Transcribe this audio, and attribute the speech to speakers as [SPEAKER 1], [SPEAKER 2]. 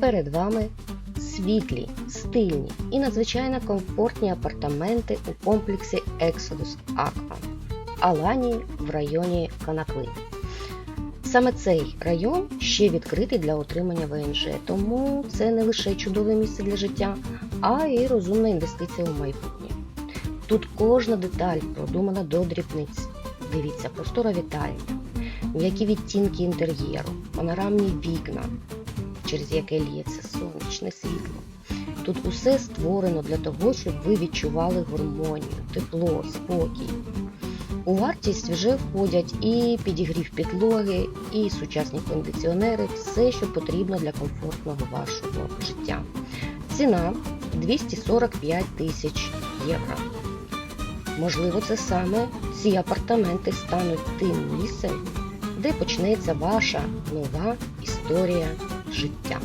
[SPEAKER 1] Перед вами світлі, стильні і надзвичайно комфортні апартаменти у комплексі Exodus Aqua Аланії в районі Канакви. Саме цей район ще відкритий для отримання ВНЖ, тому це не лише чудове місце для життя, а й розумна інвестиція у майбутнє. Тут кожна деталь продумана до дрібниць. Дивіться, простора вітальня, м'які відтінки інтер'єру, панорамні вікна, через яке ліється сонячне світло. Тут усе створено для того, щоб ви відчували гармонію, тепло, спокій. У вартість вже входять і підігрів підлоги, і сучасні кондиціонери, все, що потрібно для комфортного вашого життя. Ціна 245 тисяч євро. Можливо, це саме ці апартаменти стануть тим місцем, де почнеться ваша нова історія життя.